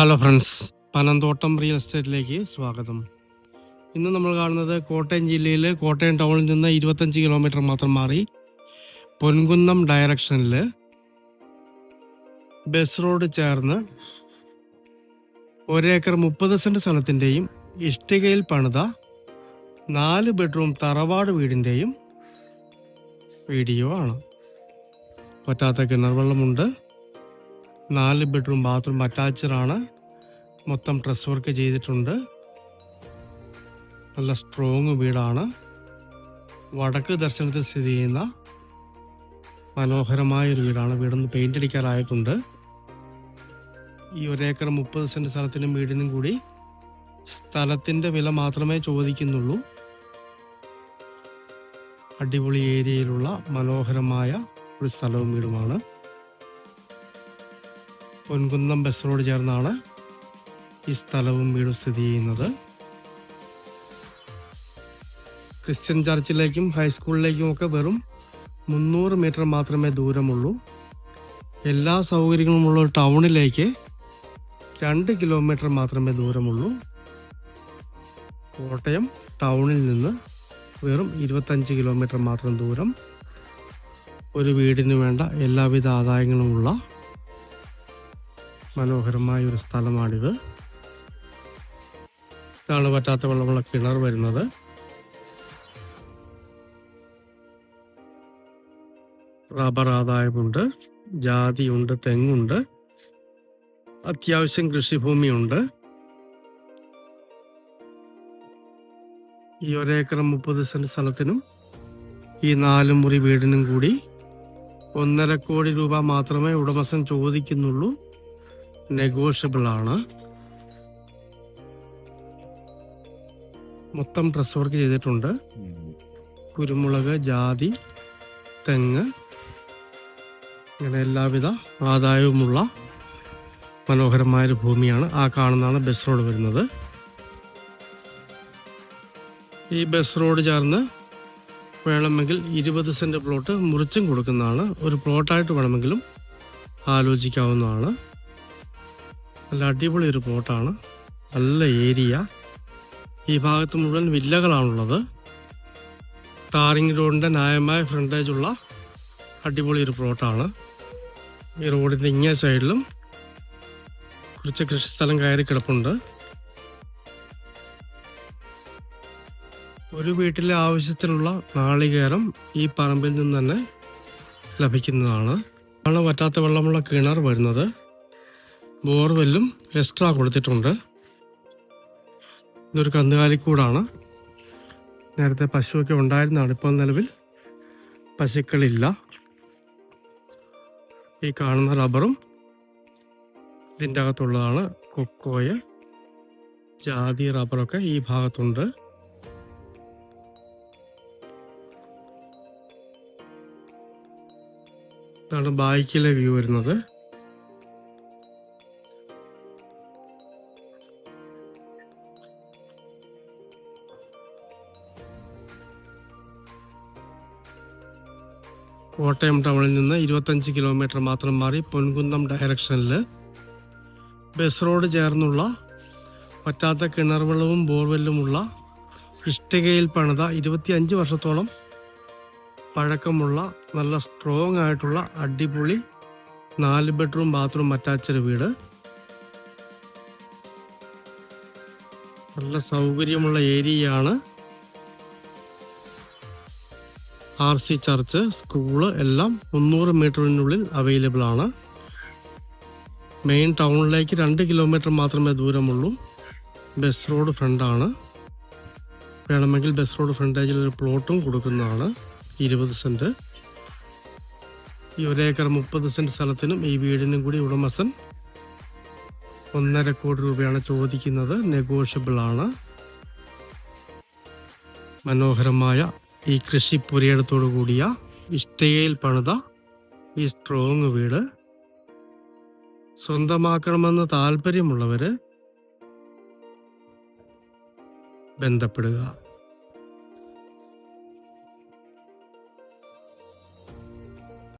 Hello friends Panamthottam real എസ്റ്റേറ്റിലേക്ക് സ്വാഗതം. ഇന്ന് നമ്മൾ കാണുന്നത് കോട്ടയം ജില്ലയിൽ കോട്ടയം ടൗണിൽ നിന്ന് ഇരുപത്തഞ്ച് കിലോമീറ്റർ മാത്രം മാറി പൊൻകുന്നം ഡയറക്ഷനിൽ ബസ് റോഡ് ചേർന്ന് ഒരേക്കർ മുപ്പത് സെന്റ് സ്ഥലത്തിന്റെയും ഇഷ്ടികയിൽ പണിത നാല് ബെഡ്റൂം തറവാട് വീടിന്റെയും വീഡിയോ ആണ്. പറ്റാത്ത കിണർ വെള്ളമുണ്ട്. നാല് ബെഡ്റൂം ബാത്റൂം അറ്റാച്ചഡാണ്. മൊത്തം ഡ്രസ് വർക്ക് ചെയ്തിട്ടുണ്ട്. നല്ല സ്ട്രോങ് വീടാണ്. വടക്ക് ദർശനത്തിൽ സ്ഥിതി ചെയ്യുന്ന മനോഹരമായ ഒരു വീടാണ്. വീടൊന്ന് പെയിന്റ് അടിക്കാറായിട്ടുണ്ട്. ഈ ഒരേക്കർ മുപ്പത് സെന്റ് സ്ഥലത്തിനും വീടിനും കൂടി സ്ഥലത്തിന്റെ വില മാത്രമേ ചോദിക്കുന്നുള്ളൂ. അടിപൊളി ഏരിയയിലുള്ള മനോഹരമായ ഒരു സ്ഥലവും വീടുമാണ്. പൊൻകുന്നം ബസ് റോഡ് ചേർന്നാണ് ഈ സ്ഥലവും വീടും സ്ഥിതി ചെയ്യുന്നത്. ക്രിസ്ത്യൻ ചർച്ചിലേക്കും ഹൈസ്കൂളിലേക്കും ഒക്കെ വെറും മുന്നൂറ് മീറ്റർ മാത്രമേ ദൂരമുള്ളൂ. എല്ലാ സൗകര്യങ്ങളുമുള്ള ടൗണിലേക്ക് രണ്ട് കിലോമീറ്റർ മാത്രമേ ദൂരമുള്ളൂ. കോട്ടയം ടൗണിൽ നിന്ന് വെറും ഇരുപത്തഞ്ച് കിലോമീറ്റർ മാത്രം ദൂരം. ഒരു വീടിന് വേണ്ട എല്ലാവിധ ആദായങ്ങളുമുള്ള മനോഹരമായ ഒരു സ്ഥലമാണിത്. ഇതാണ് പറ്റാത്ത വെള്ളമുള്ള കിണർ വരുന്നത്. റബ്ബർ ആദായമുണ്ട് ജാതിയുണ്ട് തെങ്ങുണ്ട് അത്യാവശ്യം കൃഷിഭൂമിയുണ്ട്. ഈ ഒരേക്കർ മുപ്പത് സെന്റ് സ്ഥലത്തിനും ഈ നാല് മുറി വീടിനും കൂടി ഒന്നര കോടി രൂപ മാത്രമേ ഉടമസ്ഥൻ ചോദിക്കുന്നുള്ളൂ. നെഗോഷ്യബിൾ ആണ്. മൊത്തം ഡ്രസ് വർക്ക് ചെയ്തിട്ടുണ്ട്. കുരുമുളക് ജാതി തെങ്ങ് ഇങ്ങനെ എല്ലാവിധ ആദായവുമുള്ള മനോഹരമായൊരു ഭൂമിയാണ് ആ കാണുന്നതാണ് ബസ് റോഡ് വരുന്നത്. ഈ ബസ് റോഡ് ചേർന്ന് വേണമെങ്കിൽ ഇരുപത് സെന്റ് പ്ലോട്ട് മുറിച്ചും കൊടുക്കുന്നതാണ്. ഒരു പ്ലോട്ടായിട്ട് വേണമെങ്കിലും ആലോചിക്കാവുന്നതാണ്. നല്ല അടിപൊളി ഒരു പ്ലോട്ടാണ് നല്ല ഏരിയ. ഈ ഭാഗത്ത് മുഴുവൻ വില്ലകളാണുള്ളത്. ടാറിംഗ് റോഡിന്റെ ന്യായമായ ഫ്രണ്ടേജ് ഉള്ള അടിപൊളി ഒരു പ്ലോട്ടാണ് ഈ റോഡിന്റെ ഇങ്ങേ സൈഡിലും കുറച്ച് കൃഷിസ്ഥലം കയറി കിടപ്പുണ്ട്. ഒരു വീട്ടിലെ ആവശ്യത്തിനുള്ള നാളികേരം ഈ പറമ്പിൽ നിന്ന് തന്നെ ലഭിക്കുന്നതാണ്. ആണ് പറ്റാത്ത വെള്ളമുള്ള കിണർ വരുന്നത്. ബോർവെല്ലും എക്സ്ട്രാ കൊടുത്തിട്ടുണ്ട്. ഇതൊരു കന്നുകാലിക്കൂടാണ്. നേരത്തെ പശുവൊക്കെ ഉണ്ടായിരുന്നതാണ് ഇപ്പോൾ നിലവിൽ. പശുക്കളില്ല. ഈ കാണുന്ന റബ്ബറും ഇതിന്റെ അകത്തുള്ളതാണ് കൊക്കോയ. ജാതി റബ്ബറൊക്കെ ഈ ഭാഗത്തുണ്ട്. ഇതാണ് ബാക്കിലെ വ്യൂ വരുന്നത്. കോട്ടയം ടൗണിൽ നിന്ന് ഇരുപത്തഞ്ച് കിലോമീറ്റർ മാത്രം മാറി പൊൻകുന്നം ഡയറക്ഷനിൽ ബസ് റോഡ് ചേർന്നുള്ള പറ്റാത്ത കിണർ വെള്ളവും ബോർവെല്ലുമുള്ള ഇഷ്ടികയിൽ പണിത ഇരുപത്തിയഞ്ച് വർഷത്തോളം പഴക്കമുള്ള നല്ല സ്ട്രോങ് ആയിട്ടുള്ള അടിപൊളി നാല് ബെഡ്റൂം ബാത്റൂം അറ്റാച്ച്ഡ് വീട്. നല്ല സൗകര്യമുള്ള ഏരിയയാണ് ആർ സി ചർച്ച് സ്കൂൾ എല്ലാം മുന്നൂറ് മീറ്ററിനുള്ളിൽ അവൈലബിൾ ആണ്. മെയിൻ ടൗണിലേക്ക് രണ്ട് കിലോമീറ്റർ മാത്രമേ ദൂരമുള്ളൂ. ബസ് റോഡ് ഫ്രണ്ടാണ് വേണമെങ്കിൽ ബസ് റോഡ് ഫ്രണ്ടേജിൽ ഒരു പ്ലോട്ടും കൊടുക്കുന്നതാണ്. ഇരുപത് സെന്റ് ഈ ഒരേക്കർ മുപ്പത് സെന്റ് സ്ഥലത്തിനും ഈ വീടിനും കൂടി ഉടമസ്ഥൻ ഒന്നര കോടി രൂപയാണ് ചോദിക്കുന്നത്. നെഗോഷ്യബിൾ ആണ്. മനോഹരമായ ഈ കൃഷി പുരയിടത്തോടു കൂടിയ ഇഷ്ടികയിൽ പണിത ഈ സ്ട്രോങ് വീട് സ്വന്തമാക്കണമെന്ന് താല്പര്യമുള്ളവര് ബന്ധപ്പെടുക.